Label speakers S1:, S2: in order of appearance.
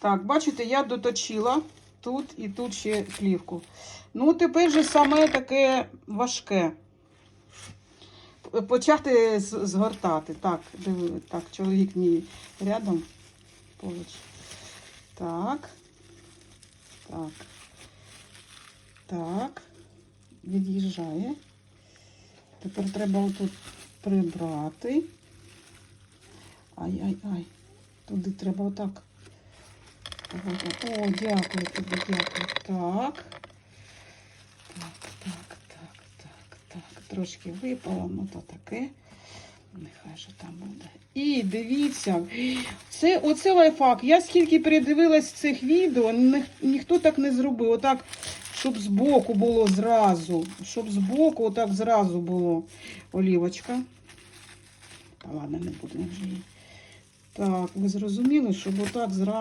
S1: Так, бачите, я доточила тут і тут ще плівку. Ну, тепер же саме таке важке. Почати згортати. Так, диви, так, чоловік мій рядом поруч. Так. Так. Так. Від'їжджає. Тепер треба отут прибрати. Ай-ай-ай. Туди треба отак. О, дякую тобі, дякую. Так. Так, так, так, так, так. Трошки випало, ну то таке. Нехай же там буде. І дивіться, це оце лайфхак. Я скільки передивилась цих відео, ніх- ніхто так не зробив. Отак, щоб збоку було зразу. Щоб збоку отак зразу було олівочка. Та ладно, не буду вже її. Так, ви зрозуміли, щоб отак зразу.